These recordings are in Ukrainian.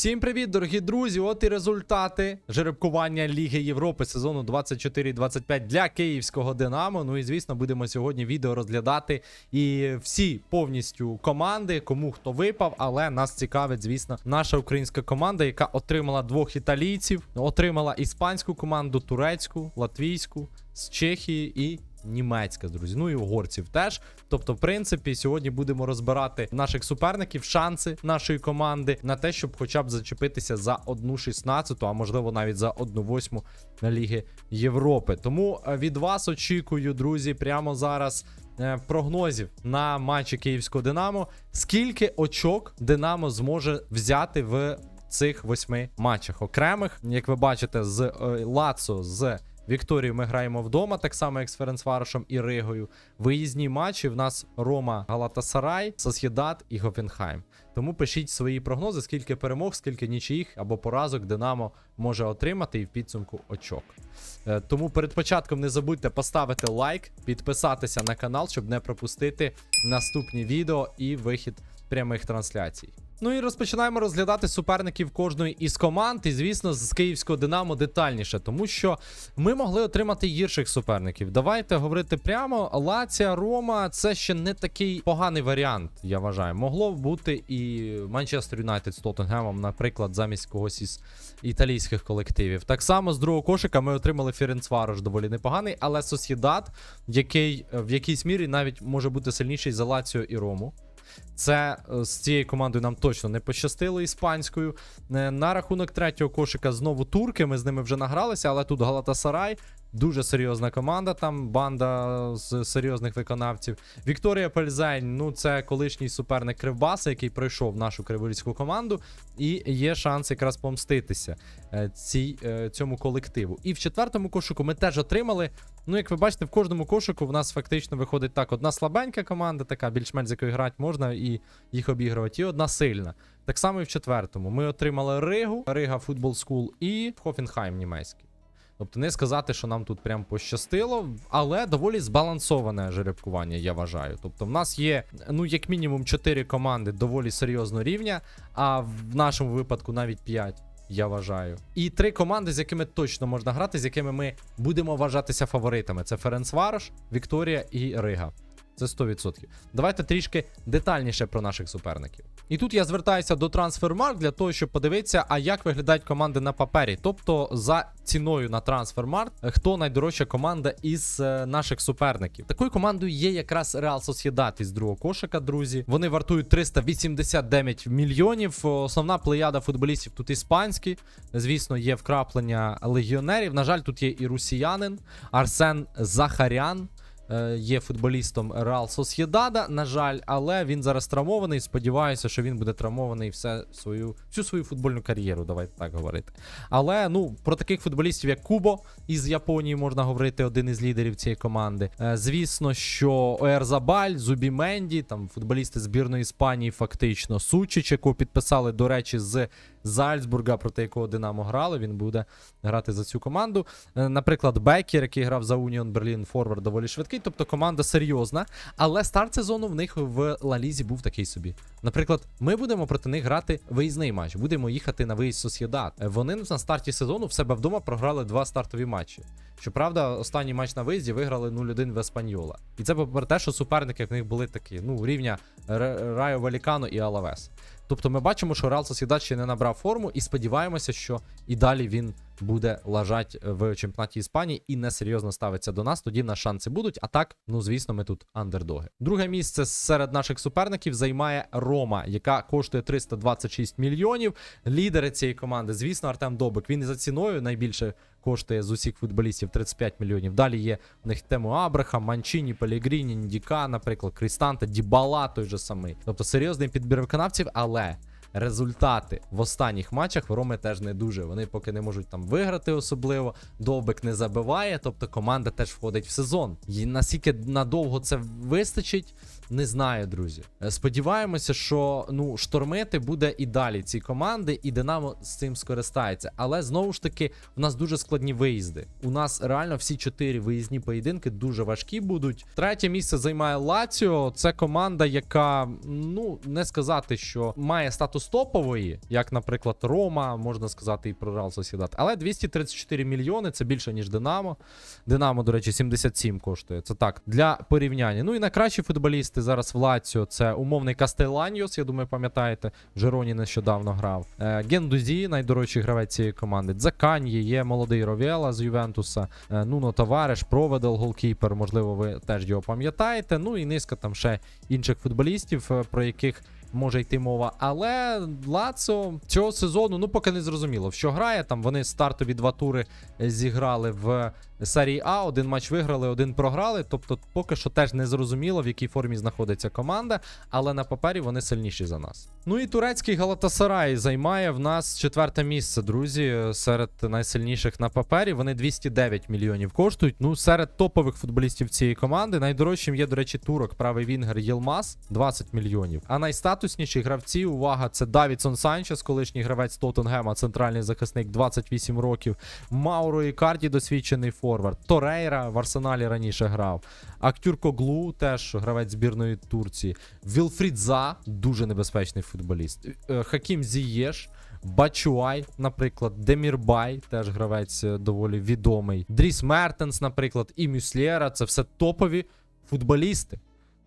Всім привіт, дорогі друзі! От і результати жеребкування Ліги Європи сезону 24-25 для київського Динамо. Ну і звісно, будемо сьогодні відео розглядати і всі повністю команди, кому хто випав. Але нас цікавить, звісно, наша українська команда, яка отримала двох італійців, отримала іспанську команду, турецьку, латвійську з Чехії і. Німецька, друзі, ну і угорців теж. Тобто, в принципі, сьогодні будемо розбирати наших суперників, шанси нашої команди на те, щоб хоча б зачепитися за одну 16, а можливо навіть за одну восьму на Ліги Європи. Тому е, від вас очікую, друзі, прямо зараз. е, Прогнозів на матчі Київського Динамо. Скільки очок Динамо зможе взяти в цих восьми матчах окремих? Як ви бачите, з е, Лацо, з Вікторією ми граємо вдома, так само як з Ференцварошем і Ригою. Виїзні матчі в нас Рома, Галатасарай, Сосєдат і Гофенхайм. Тому пишіть свої прогнози, скільки перемог, скільки нічиїх або поразок Динамо може отримати і в підсумку очок. Е, Тому перед початком не забудьте поставити лайк, підписатися на канал, щоб не пропустити наступні відео і вихід прямих трансляцій. Ну і розпочинаємо розглядати суперників кожної із команд, і звісно, з київського Динамо детальніше, тому що ми могли отримати гірших суперників. Давайте говорити прямо. Лація, Рома це ще не такий поганий варіант, я вважаю. Могло бути і Манчестер Юнайтед з Тоттенгемом, наприклад, замість когось із італійських колективів. Так само з другого кошика ми отримали Ференцварош доволі непоганий, але Сосєдат, який в якійсь мірі навіть може бути сильніший за Лаціо і Рому. Це е, з цією командою нам точно не пощастило іспанською. Е, На рахунок третього кошика знову турки. Ми з ними вже награлися, але тут Галатасарай. Дуже серйозна команда, там банда з серйозних виконавців. Вікторія Пельзень, ну це колишній суперник Кривбаса, який пройшов нашу криворізьку команду, і є шанс якраз помститися е, цій, е, цьому колективу. І в четвертому кошику ми теж отримали. Ну, як ви бачите, в кожному кошику в нас фактично виходить так: одна слабенька команда, така більш-менш з якою грати можна і їх обігрувати, і одна сильна. Так само і в четвертому. Ми отримали Ригу, Рига Футбол Скул і Хофенхайм німецький. Тобто не сказати, що нам тут прям пощастило, але доволі збалансоване жеребкування, я вважаю. Тобто, в нас є, ну, як мінімум, 4 команди доволі серйозного рівня, а в нашому випадку навіть 5. Я вважаю. І три команди, з якими точно можна грати, з якими ми будемо вважатися фаворитами: це Ференцварош, Вікторія і Рига. Це 100%. Давайте трішки детальніше про наших суперників. І тут я звертаюся до Transfermarkt для того, щоб подивитися, а як виглядають команди на папері. Тобто, за ціною на Transfermarkt, хто найдорожча команда із е, наших суперників. Такою командою є якраз Real Sociedad із другого кошика, друзі. Вони вартують 389 мільйонів. Основна плеяда футболістів тут іспанські. Звісно, є вкраплення легіонерів. На жаль, тут є і росіянин Арсен Захарян е, є футболістом Реал Сосєдада, на жаль, але він зараз травмований. Сподіваюся, що він буде травмований все свою, всю свою футбольну кар'єру, давайте так говорити. Але ну про таких футболістів, як Кубо із Японії, можна говорити, один із лідерів цієї команди. Е, Звісно, що Оерзабаль, Зубі Менді, там футболісти збірної Іспанії, фактично Сучич, яку підписали, до речі, з Зальцбурга, проти якого Динамо грали. Він буде грати за цю команду. Е, Наприклад, Бекер, який грав за Уніон Берлін Форвард, доволі швидкий. Тобто команда серйозна. Але старт сезону в них в Лалізі був такий собі. Наприклад, ми будемо проти них грати виїзний матч. Будемо їхати на виїзд Сосєдат. Вони на старті сезону в себе вдома програли два стартові матчі. Щоправда, останній матч на виїзді виграли 0-1 в Еспаньола. І це попри те, що суперники в них були такі, ну, рівня Райо Валікано і Алавес. Тобто ми бачимо, що Реал Сосідат ще не набрав форму, і сподіваємося, що і далі він буде лажать в чемпіонаті Іспанії і несерйозно ставиться до нас. Тоді в нас шанси будуть. А так, ну звісно, ми тут андердоги. Друге місце серед наших суперників займає Рома, яка коштує 326 мільйонів. Лідери цієї команди, звісно, Артем Добик. Він і за ціною найбільше коштує з усіх футболістів 35 мільйонів. Далі є в них тему Абрахам, Манчіні, Пелігріні, Ndіка, наприклад, Крістанта, Дібала той же самий. Тобто серйозний підбір виконавців, але. Результати в останніх матчах в Роми теж не дуже. Вони поки не можуть там виграти особливо. Довбик не забиває, тобто команда теж входить в сезон. І наскільки надовго це вистачить, не знаю, друзі. Е, Сподіваємося, що ну штормити буде і далі ці команди, і Динамо з цим скористається. Але знову ж таки, у нас дуже складні виїзди. У нас реально всі чотири виїзні поєдинки дуже важкі будуть. Третє місце займає Лаціо. Це команда, яка ну не сказати, що має статус з топової, як, наприклад, Рома, можна сказати, і про Реал Сосідат. Але 234 мільйони це більше, ніж Динамо. Динамо, до речі, 77 коштує. Це так, для порівняння. Ну і найкращі футболісти зараз в Лаціо це умовний Кастеланьос, я думаю, пам'ятаєте. В Жероні нещодавно грав. Е, Гендузі, найдорожчий гравець цієї команди. Дзаканьє, є молодий Ровєла з Ювентуса. Е, Нуно Товариш, Проведел, голкіпер. Можливо, ви теж його пам'ятаєте. Ну і низка там ще інших футболістів, е, про яких може йти мова. Але Лацо цього сезону, ну поки не зрозуміло, що грає. Там вони стартові два тури е, зіграли в серії А. Один матч виграли, один програли. Тобто, поки що теж не зрозуміло, в якій формі знаходиться команда, але на папері вони сильніші за нас. Ну і турецький Галатасарай займає в нас четверте місце, друзі, серед найсильніших на папері. Вони 209 мільйонів коштують. Ну, серед топових футболістів цієї команди найдорожчим є, до речі, турок, правий вінгер Єлмаз 20 мільйонів. А найстатусніші гравці, увага, це Давідсон Санчес, колишній гравець Тоттенгема, центральний захисник 28 років. Мауро Ікарді, досвідчений форвард. Торейра в Арсеналі раніше грав. Актюр Коглу, теж гравець збірної Турції. Вілфрід За, дуже небезпечний футболіст. Е, Хакім Зієш. Бачуай, наприклад, Демірбай, теж гравець е, доволі відомий. Дріс Мертенс, наприклад, і Мюслєра це все топові футболісти.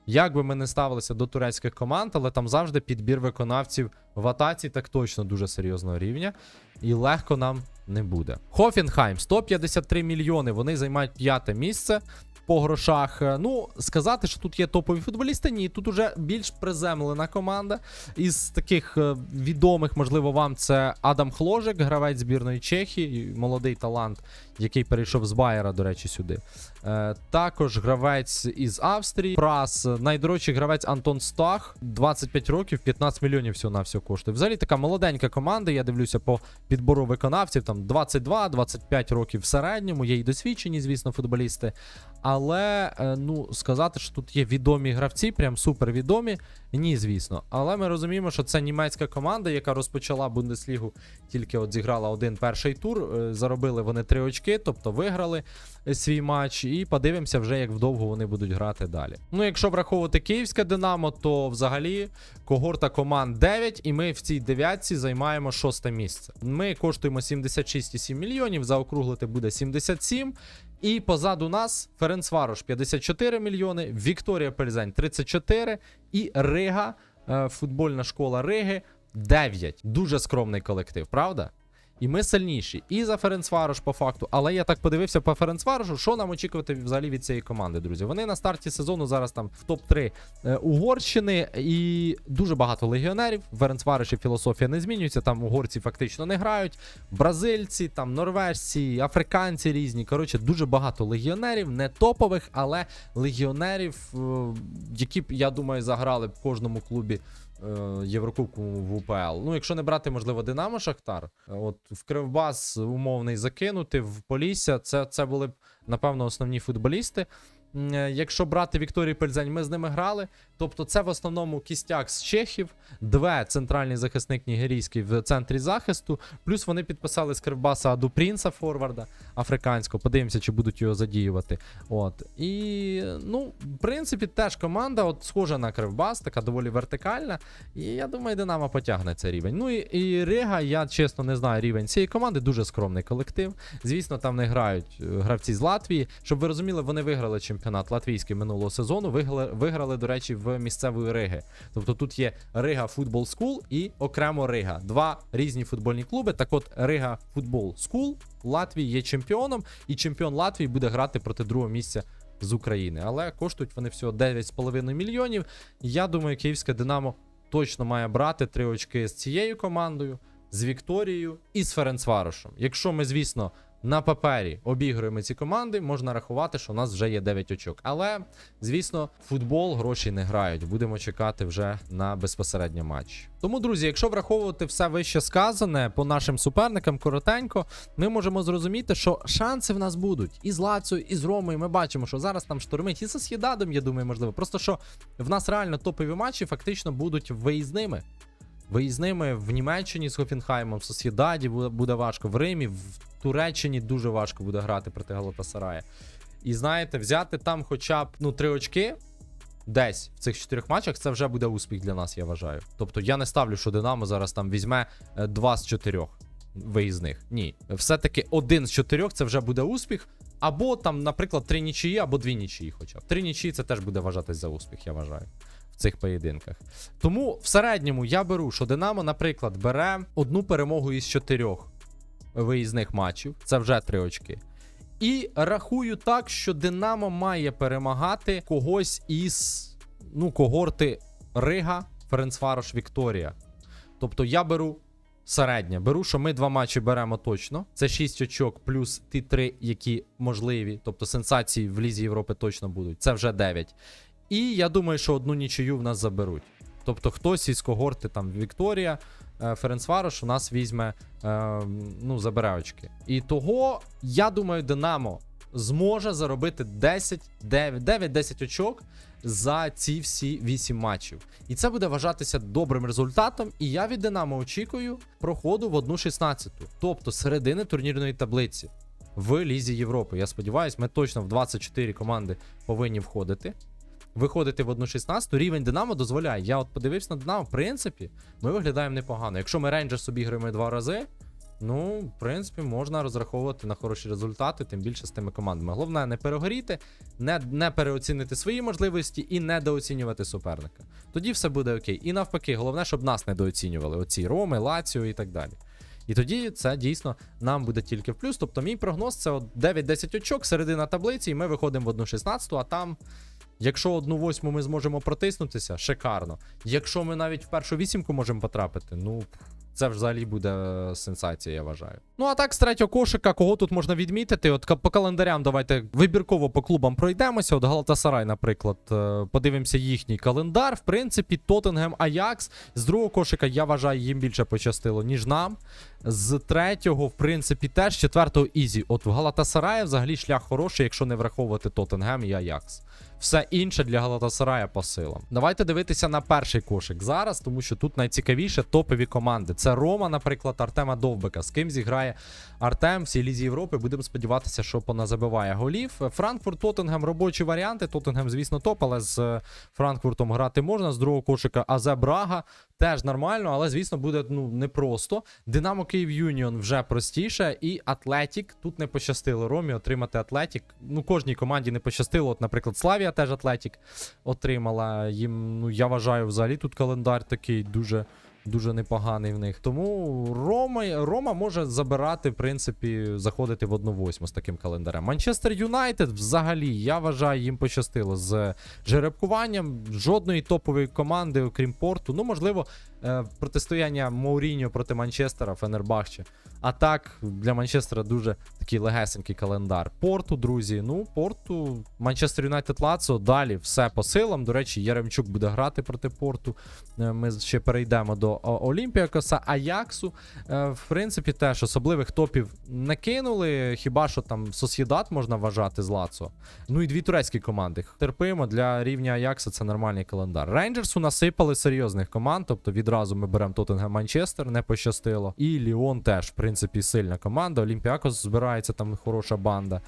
Як би ми не ставилися до турецьких команд, але там завжди підбір виконавців в атаці так точно дуже серйозного рівня. І легко нам не буде. Хофенхайм 153 мільйони. Вони займають п'яте місце по грошах. Е, Ну, сказати, що тут є топові футболісти, ні. Тут уже більш приземлена команда. Із таких е, відомих, можливо, вам це Адам Хложик, гравець збірної Чехії, молодий талант, який перейшов з Байера, до речі, сюди. Е, також гравець із Австрії. Прас, найдорожчий гравець Антон Стах, 25 років, 15 мільйонів всього на все коштує. Взагалі така молоденька команда. Я дивлюся по підбору виконавців. Там 22-25 років в середньому. Є і досвідчені, звісно, футболісти. Але е, ну сказати, що тут є відомі гравці, прям супер відомі. Ні, звісно. Але ми розуміємо, що це німецька команда, яка розпочала Бундеслігу, тільки от зіграла один перший тур. е, Заробили вони три очки, тобто виграли е, свій матч. І подивимося вже, як вдовго вони будуть грати далі. Ну, якщо враховувати київське Динамо, то взагалі когорта команд 9, і ми в цій дев'ятці займаємо шосте місце. Ми коштуємо 76,7 мільйонів, заокруглити буде 77. І позаду нас Ференцварош 54 мільйони, Вікторія Пельзань 34 і Рига, е, футбольна школа Риги 9. Дуже скромний колектив, правда? І ми сильніші. І за Ференцварош по факту. Але я так подивився по Ференцварошу, що нам очікувати взагалі від цієї команди, друзі. Вони на старті сезону зараз там в топ-3 е, Угорщини і дуже багато легіонерів. В філософія не змінюється. Там угорці фактично не грають. Бразильці, там норвежці, африканці різні. Коротше, дуже багато легіонерів, не топових, але легіонерів, е, які б, я думаю, заграли б в кожному клубі Єврокубку в УПЛ. Ну, якщо не брати, можливо, Динамо Шахтар, е, от в Кривбас умовний закинути, в Полісся, це, це були б, напевно, основні футболісти. Е, Якщо брати Вікторію Пельзень, ми з ними грали. Тобто, це в основному кістяк з Чехів, две центральний захисник нігерійський в центрі захисту. Плюс вони підписали з Кривбаса Аду Принца Форварда африканського. Подивимося, чи будуть його задіювати. От. І, ну, в принципі, теж команда, от схожа на Кривбас, така доволі вертикальна. І я думаю, Динамо потягне цей рівень. Ну і, і Рига, я чесно не знаю рівень цієї команди, дуже скромний колектив. Звісно, там не грають е, гравці з Латвії. Щоб ви розуміли, вони виграли чемпіонат латвійський минулого сезону. Виграли, виграли, до речі, в місцевої Риги. Тобто тут є Рига Футбол Скул і окремо Рига. Два різні футбольні клуби. Так от Рига Футбол Скул Латвії є чемпіоном, і чемпіон Латвії буде грати проти другого місця з України. Але коштують вони всього 9,5 мільйонів. Я думаю, київське Динамо точно має брати три очки з цією командою, з Вікторією і з Ференцварошем. Якщо ми, звісно, на папері обігруємо ці команди, можна рахувати, що у нас вже є 9 очок. Але, звісно, футбол гроші не грають. Будемо чекати вже на безпосередньо матч. Тому, друзі, якщо враховувати все вище сказане по нашим суперникам коротенько, ми можемо зрозуміти, що шанси в нас будуть і з Лаціо, і з Ромою. Ми бачимо, що зараз там штормить і з Сєдадом, я думаю, можливо. Просто що в нас реально топові матчі фактично будуть виїзними. Виїзними в Німеччині з Хофенхаймом, в Сосєдаді буде, буде важко. В Римі, в Туреччині дуже важко буде грати проти Галатасарая. І знаєте, взяти там хоча б ну, три очки десь в цих чотирьох матчах, це вже буде успіх для нас, я вважаю. Тобто я не ставлю, що Динамо зараз там візьме е, два з чотирьох виїзних. Ні. Все-таки один з чотирьох це вже буде успіх. Або там, наприклад, три нічиї, або дві нічиї хоча б. Три нічиї це теж буде вважатись за успіх, я вважаю. В цих поєдинках. Тому в середньому я беру, що Динамо, наприклад, бере одну перемогу із чотирьох виїзних матчів. Це вже три очки. І рахую так, що Динамо має перемагати когось із ну, когорти Рига, Ференцварош, Вікторія. Тобто я беру середнє. Беру, що ми два матчі беремо точно. Це 6 очок плюс ті три, які можливі. Тобто сенсації в Лізі Європи точно будуть. Це вже 9. І я думаю, що одну нічию в нас заберуть. Тобто хтось із когорти там Вікторія, е, Ференцварош у нас візьме, е, ну, забере очки. І того, я думаю, Динамо зможе заробити 9-10 очок за ці всі 8 матчів. І це буде вважатися добрим результатом. І я від Динамо очікую проходу в 1-16, тобто середини турнірної таблиці в Лізі Європи. Я сподіваюся, ми точно в 24 команди повинні входити. Виходити в 1-16, рівень Динамо дозволяє. Я от подивився на Динамо, в принципі, ми виглядаємо непогано. Якщо ми Рейнджерс обіграємо два рази, ну, в принципі, можна розраховувати на хороші результати, тим більше з тими командами. Головне не перегоріти, не, не переоцінити свої можливості і недооцінювати суперника. Тоді все буде окей. І навпаки, головне, щоб нас недооцінювали. Оці Роми, Лаціо і так далі. І тоді це дійсно нам буде тільки в плюс. Тобто, мій прогноз це от 9-10 очок, середина таблиці, і ми виходимо в 1-16, а там. Якщо одну восьму ми зможемо протиснутися, шикарно. Якщо ми навіть в першу вісімку можемо потрапити, ну це взагалі буде е, сенсація, я вважаю. Ну а так, з третього кошика, кого тут можна відмітити? От по календарям давайте вибірково по клубам пройдемося. От Галатасарай, наприклад, е, подивимося їхній календар. В принципі, Тоттенгем Аякс. З другого кошика я вважаю, їм більше пощастило, ніж нам. З третього, в принципі, теж четвертого Ізі. От в Галатасарая взагалі шлях хороший, якщо не враховувати Тоттенгем і Аякс. Все інше для Галатасарая по силам. Давайте дивитися на перший кошик зараз, тому що тут найцікавіше топові команди. Це Рома, наприклад, Артема Довбика. З ким зіграє Артем в цій лізі Європи. Будемо сподіватися, що поназабиває голів. Франкфурт, Тоттенгем, робочі варіанти. Тоттенгем, звісно, топ, але з е, Франкфуртом грати можна. З другого кошика Азе Брага теж нормально, але звісно буде ну непросто. Динамо Київ Юніон вже простіше, і Атлетік тут не пощастило Ромі отримати Атлетік. Ну, кожній команді не пощастило. От, наприклад, Славія теж Атлетік отримала. Їм, ну я вважаю, взагалі тут календар такий дуже. Дуже непоганий в них. Тому Рома, Рома може забирати, в принципі, заходити в 1-8 з таким календарем. Манчестер Юнайтед взагалі, я вважаю, їм пощастило з жеребкуванням. Жодної топової команди, окрім порту. Ну, можливо, протистояння Мауріньо проти Манчестера, Фенербахче. А так, для Манчестера дуже такий легесенький календар. Порту, друзі. Ну, порту, Манчестер Юнайтед Лацо. Далі все по силам. До речі, Яремчук буде грати проти порту. Е, Ми ще перейдемо до Олімпіакоса, Аяксу. Е, В принципі, теж особливих топів не кинули. Хіба що там Сосєдат можна вважати з Лацо. Ну і дві турецькі команди. Терпимо для рівня Аякса це нормальний календар. Рейнджерсу насипали серйозних команд, тобто відразу ми беремо Тоттенгем Манчестер, не пощастило. І Ліон теж, в принципі, сильна команда. Олімпіакос збирається там хороша банда.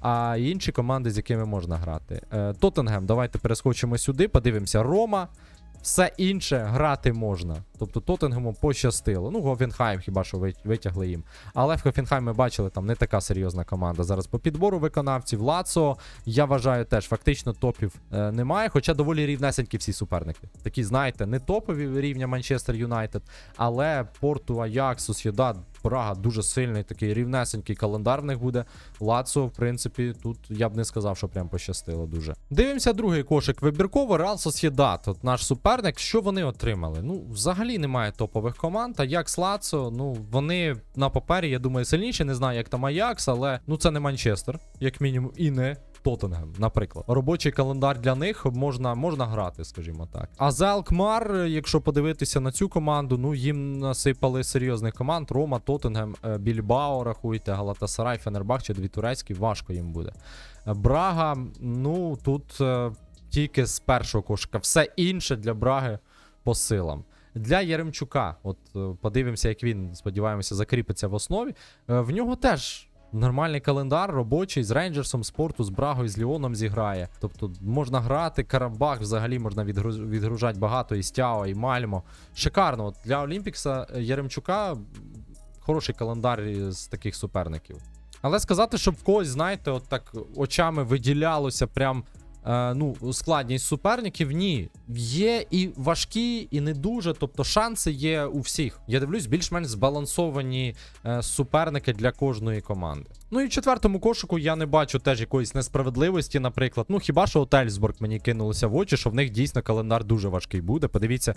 А інші команди, з якими можна грати. Е, Тоттенгем, давайте перескочимо сюди, подивимося. Рома. Все інше грати можна. Тобто Тоттенгему пощастило. Ну, Гофенхайм хіба що витягли їм. Але в Гофенхайм ми бачили, там не така серйозна команда. Зараз по підбору виконавців. Лацо, я вважаю, теж фактично топів е, немає. Хоча доволі рівнесенькі всі суперники. Такі, знаєте, не топові рівня Манчестер Юнайтед, але Порту, Аяксу, Сосєдад, Прага дуже сильний, такий рівнесенький календар в них буде. Лацо, в принципі, тут я б не сказав, що прям пощастило дуже. Дивимося другий кошик вибірково. Реал Сосєдат. От наш суперник. Що вони отримали? Ну, взагалі немає топових команд. А як Лацо, ну вони на папері, я думаю, сильніші. Не знаю, як там Аякс, але ну це не Манчестер, як мінімум, і не. Тоттенгем, наприклад, робочий календар для них можна, можна грати, скажімо так. А за Алкмар, якщо подивитися на цю команду, ну їм насипали серйозних команд: Рома, Тоттенгем, е, Більбао, рахуйте, Галатасарай, Фенербах чи дві турецькі, важко їм буде. Е, Брага, ну тут е, тільки з першого кошика. Все інше для Браги по силам. Для Яремчука, от подивимося, як він, сподіваємося, закріпиться в основі. В нього теж Нормальний календар робочий з Рейнджерсом, спорту, з Брагою, з Ліоном зіграє. Тобто можна грати, Карабах взагалі можна відгружати багато і Стяо, і Мальмо. Шикарно. От для Олімпікса е, Яремчука хороший календар з таких суперників. Але сказати, щоб в когось, знаєте, от так очами виділялося прям. Е, ну, складність суперників ні. Є і важкі, і не дуже. Тобто шанси є у всіх. Я дивлюсь, більш-менш збалансовані е, суперники для кожної команди. Ну і в четвертому кошику я не бачу теж якоїсь несправедливості, наприклад. Ну хіба що от Ельсборг мені кинулося в очі, що в них дійсно календар дуже важкий буде. Подивіться,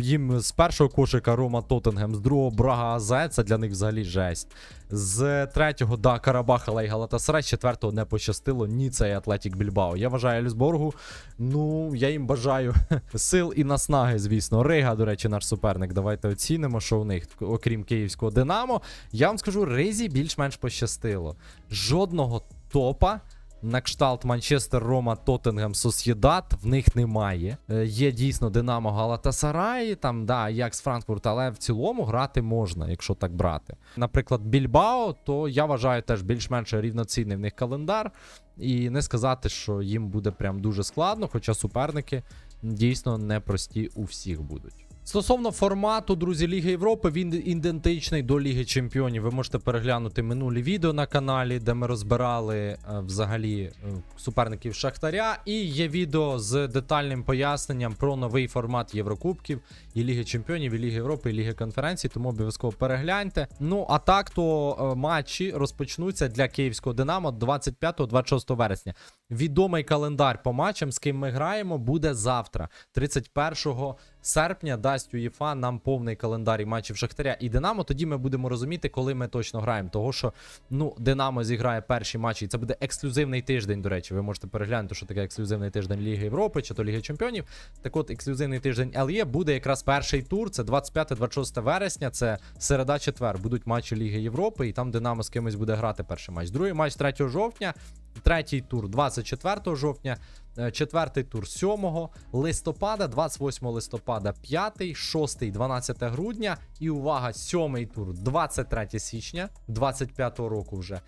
їм з першого кошика Рома Тоттенгем, з другого Брага АЗ, це для них взагалі жесть. З третього, да, Карабах, але й Галатасарай, з четвертого не пощастило, ні це і Атлетік Більбао. Я вважаю Ельсборгу, ну, я їм бажаю сил і наснаги, звісно. Рига, до речі, наш суперник. Давайте оцінимо, що у них, окрім київського Динамо. Я вам скажу, Ризі більш-менш пощастило. Жодного топа. На кшталт Манчестер, Рома, Тоттенгем, Сосєдат в них немає. Е, Є дійсно Динамо Галатасарай, там да, Аякс Франкфурт, але в цілому грати можна, якщо так брати. Наприклад, Більбао, то я вважаю теж більш-менш рівноцінний в них календар. І не сказати, що їм буде прям дуже складно, хоча суперники дійсно непрості у всіх будуть. Стосовно формату, друзі, Ліги Європи, він ідентичний до Ліги Чемпіонів. Ви можете переглянути минулі відео на каналі, де ми розбирали е, взагалі е, суперників Шахтаря. І є відео з детальним поясненням про новий формат Єврокубків і Ліги Чемпіонів, і Ліги Європи, і Ліги конференцій, тому обов'язково перегляньте. Ну а так то е, матчі розпочнуться для київського Динамо 25-26 вересня. Відомий календар по матчам, з ким ми граємо, буде завтра, 31 серпня. Дасть УЄФА нам повний календар і матчів Шахтаря і Динамо. Тоді ми будемо розуміти, коли ми точно граємо. Того що ну Динамо зіграє перші матчі, і це буде ексклюзивний тиждень. До речі, ви можете переглянути, що таке ексклюзивний тиждень Ліги Європи чи то Ліги Чемпіонів. Так от, ексклюзивний тиждень ЛЄ буде якраз перший тур. Це 25-26 вересня. Це середа четвер. Будуть матчі Ліги Європи, і там Динамо з кимось буде грати перший матч. Другий матч 3 жовтня. Третій тур 24 жовтня, е, четвертий тур 7 листопада, 28 листопада, 5, 6, 12 грудня. І увага, сьомий тур 23 січня 25 року вже.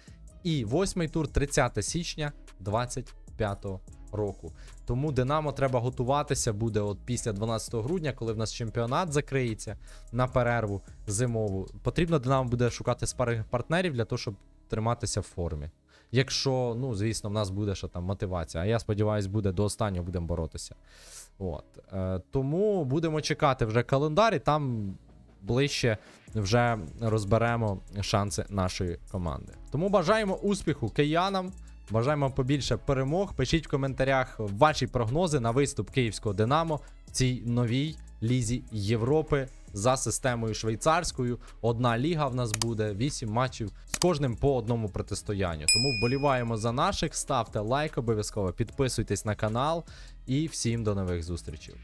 І восьмий тур 30 січня 25 року. Тому Динамо треба готуватися буде от після 12 грудня, коли в нас чемпіонат закриється на перерву зимову. Потрібно Динамо буде шукати спаринг партнерів для того, щоб триматися в формі. Якщо, ну, звісно, в нас буде ще там мотивація. А я сподіваюся, буде до останнього будемо боротися. От. Е, тому будемо чекати вже календар, і там ближче вже розберемо шанси нашої команди. Тому бажаємо успіху киянам. Бажаємо побільше перемог. Пишіть в коментарях ваші прогнози на виступ київського Динамо в цій новій лізі Європи за системою швейцарською. Одна ліга в нас буде, 8 матчів з кожним по одному протистоянню. Тому вболіваємо за наших, ставте лайк обов'язково, підписуйтесь на канал і всім до нових зустрічей.